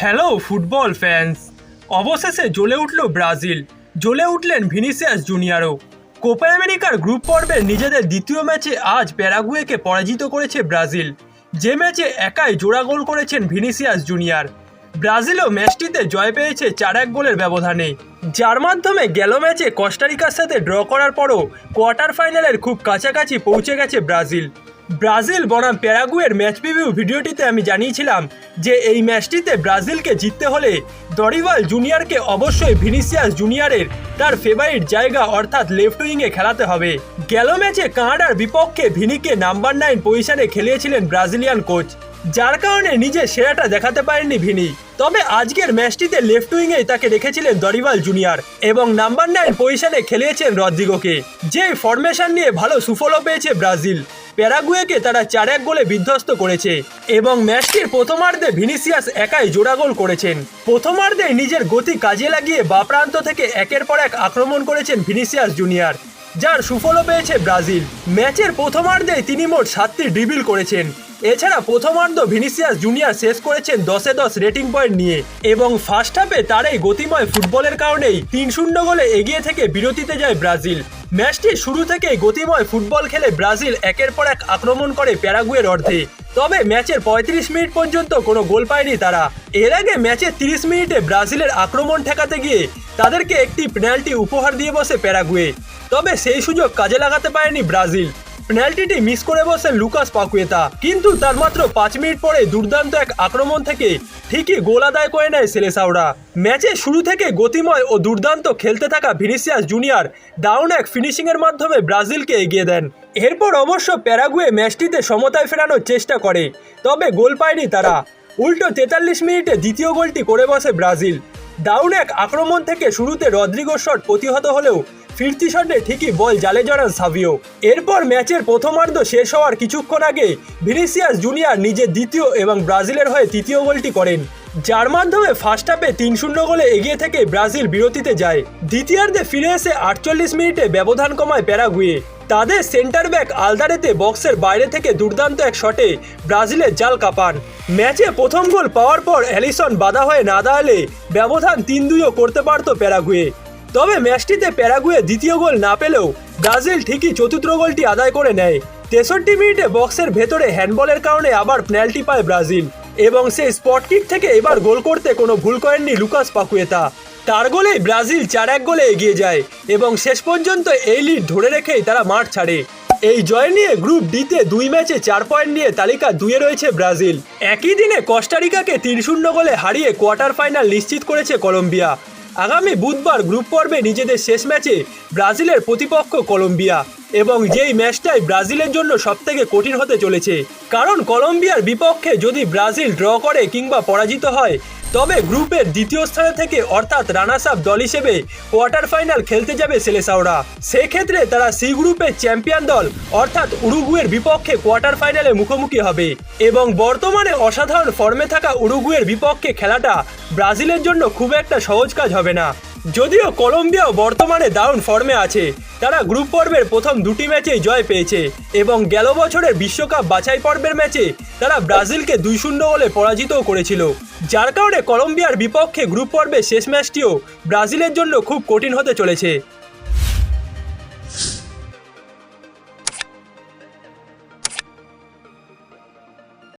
Hello football fans অবশেষে জ্বলে উঠল ব্রাজিল। জ্বলে উঠলেন ভিনিসিয়াস জুনিয়রও। কোপা আমেরিকার গ্রুপ পর্বে নিজেদের দ্বিতীয় ম্যাচে আজ প্যারাগুয়েকে পরাজিত করেছে ব্রাজিল। যে ম্যাচে একাই জোড়া গোল করেছেন ভিনিসিয়াস জুনিয়র। ব্রাজিলও ম্যাচটিতে জয় পেয়েছে চার এক গোলের ব্যবধানে। যার মাধ্যমে গেল ম্যাচে কস্টারিকার সাথে ড্র করার পরও কোয়ার্টার ফাইনালের খুব কাছাকাছি পৌঁছে গেছে ব্রাজিল। ব্রাজিল বনাম প্যারাগুয়ের ম্যাচ প্রিভিউ ভিডিওটিতে আমি জানিয়েছিলাম যে এই ম্যাচটিতে ব্রাজিলকে জিততে হলে দরিভাল জুনিয়রকে অবশ্যই ভিনিসিয়াস জুনিয়রের তার ফেভারিট জায়গা অর্থাৎ লেফট উইংয়ে খেলাতে হবে। গেল ম্যাচে কানাডার বিপক্ষে ভিনিকে নাম্বার নাইন পজিশনে খেলিয়েছিলেন ব্রাজিলিয়ান কোচ। যার কারণে নিজের সেরাটা দেখাতে পারেননি ভিনি। তবে আজকের ম্যাচটিতে লেফট উইংয়েই তাকে রেখেছিলেন দরিভাল জুনিয়র এবং নাম্বার নাইন পজিশনে খেলিয়েছেন রদ্রিগোকে। যে ফরমেশন নিয়ে ভালো সুফলও পেয়েছে ব্রাজিল। প্যারাগুয়েকে তারা চার এক গোলে বিধ্বস্ত করেছে এবং ম্যাচটির প্রথমার্ধে ভিনিসিয়াস একাই জোড়া গোল করেছেন। প্রথমার্ধে নিজের গতি কাজে লাগিয়ে বা প্রান্ত থেকে একের পর এক আক্রমণ করেছেন ভিনিসিয়াস জুনিয়র, যার সুফলও পেয়েছে ব্রাজিল। ম্যাচের প্রথমার্ধে তিনি মোট সাতটি ড্রিবিল করেছেন। এছাড়া প্রথমার্ধ ভিনিসিয়াস জুনিয়র শেষ করেছেন দশে দশ রেটিং পয়েন্ট নিয়ে। এবং ফার্স্ট হাফে তার এই গতিময় ফুটবলের কারণেই তিন শূন্য গোলে এগিয়ে থেকে বিরতিতে যায় ব্রাজিল। ম্যাচটি শুরু থেকেই গতিময় ফুটবল খেলে ব্রাজিল একের পর এক আক্রমণ করে প্যারাগুয়ের অর্ধে। তবে ম্যাচের পঁয়ত্রিশ মিনিট পর্যন্ত কোনো গোল পায়নি তারা। এর আগে ম্যাচের তিরিশ মিনিটে ব্রাজিলের আক্রমণ ঠেকাতে গিয়ে তাদেরকে একটি পেনাল্টি উপহার দিয়ে বসে প্যারাগুয়ে। তবে সেই সুযোগ কাজে লাগাতে পারেনি ব্রাজিল। পেনাল্টিটি মিস করে বসেন লুকাস পাকুয়েতা। কিন্তু তার মাত্র পাঁচ মিনিট পরে দুর্দান্ত এক আক্রমণ থেকে ঠিকই গোল আদায় করে নেয় সেলেসাওরা। ম্যাচে শুরু থেকে গতিময় ও দুর্দান্ত খেলতে থাকা ভিনিসিয়াস জুনিয়র দারুণ এক ফিনিশিংয়ের মাধ্যমে ব্রাজিলকে এগিয়ে দেন। এরপর অবশ্য প্যারাগুয়ে ম্যাচটিতে সমতায় ফেরানোর চেষ্টা করে, তবে গোল পায়নি তারা। উল্টো তেতাল্লিশ মিনিটে দ্বিতীয় গোলটি করে বসে ব্রাজিল। দারুণ এক আক্রমণ থেকে শুরুতে রদ্রিগো শট প্রতিহত হলেও ফিরতি শটে ঠিকই বল জালে জড়ান সাভিও এরপর ম্যাচের প্রথমার্ধ শেষ হওয়ার কিছুক্ষণ আগে ভিনিসিয়াস জুনিয়র নিজের দ্বিতীয় এবং ব্রাজিলের হয়ে তৃতীয় গোলটি করেন। যার মাধ্যমে ফার্স্ট হাফে তিন শূন্য গোলে এগিয়ে থেকে ব্রাজিল বিরতিতে যায়। দ্বিতীয়ার্ধে ফিরে এসে আটচল্লিশ মিনিটে ব্যবধান কমায় প্যারাগুয়ে। তাদের সেন্টার ব্যাক আলদারেতে বক্সের বাইরে থেকে দুর্দান্ত এক শটে ব্রাজিলের জাল কাপান। ম্যাচে প্রথম গোল পাওয়ার পর অ্যালিসন বাধা হয়ে না দাঁড়ালে ব্যবধান তিন দুইও করতে পারত প্যারাগুয়ে। তবে ম্যাচটিতে প্যারাগুয়ে দ্বিতীয় গোল না পেলেও ব্রাজিল ঠিকই চতুর্থ গোলটি আদায় করে নেয়। তেষট্টি মিনিটে বক্সের ভেতরে হ্যান্ডবলের কারণে আবার পেনাল্টি পায় ব্রাজিল এবং সেই স্পট কিক থেকে এবার গোল করতে কোনো ভুল করেননি লুকাস পাকুয়েতা। তার গোলেই ব্রাজিল চার এক গোলে এগিয়ে যায় এবং শেষ পর্যন্ত এই লিড ধরে রেখেই তারা মাঠ ছাড়ে। এই জয় নিয়ে গ্রুপ ডিতে দুই ম্যাচে চার পয়েন্ট নিয়ে তালিকা দুয়ে রয়েছে ব্রাজিল। একই দিনে কস্টারিকাকে তিন শূন্য গোলে হারিয়ে কোয়ার্টার ফাইনাল নিশ্চিত করেছে কলম্বিয়া। আগামী বুধবার গ্রুপ পর্বে নিজেদের শেষ ম্যাচে ব্রাজিলের প্রতিপক্ষ কলম্বিয়া এবং যেই ম্যাচটাই ব্রাজিলের জন্য সবথেকে কঠিন হতে চলেছে। কারণ কলম্বিয়ার বিপক্ষে যদি ব্রাজিল ড্র করে কিংবা পরাজিত হয় তবে গ্রুপের দ্বিতীয় স্থানে থেকে অর্থাৎ রানার্স আপ দল হিসেবে কোয়ার্টার ফাইনাল খেলতে যাবে সেলেসাওরা। সেক্ষেত্রে তারা সি গ্রুপের চ্যাম্পিয়ন দল, অর্থাৎ উরুগুয়ের বিপক্ষে কোয়ার্টার ফাইনালে মুখোমুখি হবে। এবং বর্তমানে অসাধারণ ফর্মে থাকা উরুগুয়ের বিপক্ষে খেলাটা ব্রাজিলের জন্য খুব একটা সহজ কাজ হবে না। যদিও কলম্বিয়াও বর্তমানে দারুণ ফর্মে আছে। তারা গ্রুপ পর্বের প্রথম দুটি ম্যাচেই জয় পেয়েছে এবং গেল বছরের বিশ্বকাপ বাছাই পর্বের ম্যাচে তারা ব্রাজিলকে দুই শূন্য বলে পরাজিত করেছিল। যার কারণে কলম্বিয়ার বিপক্ষে গ্রুপ পর্বের শেষ ম্যাচটিও ব্রাজিলের জন্য খুব কঠিন হতে চলেছে।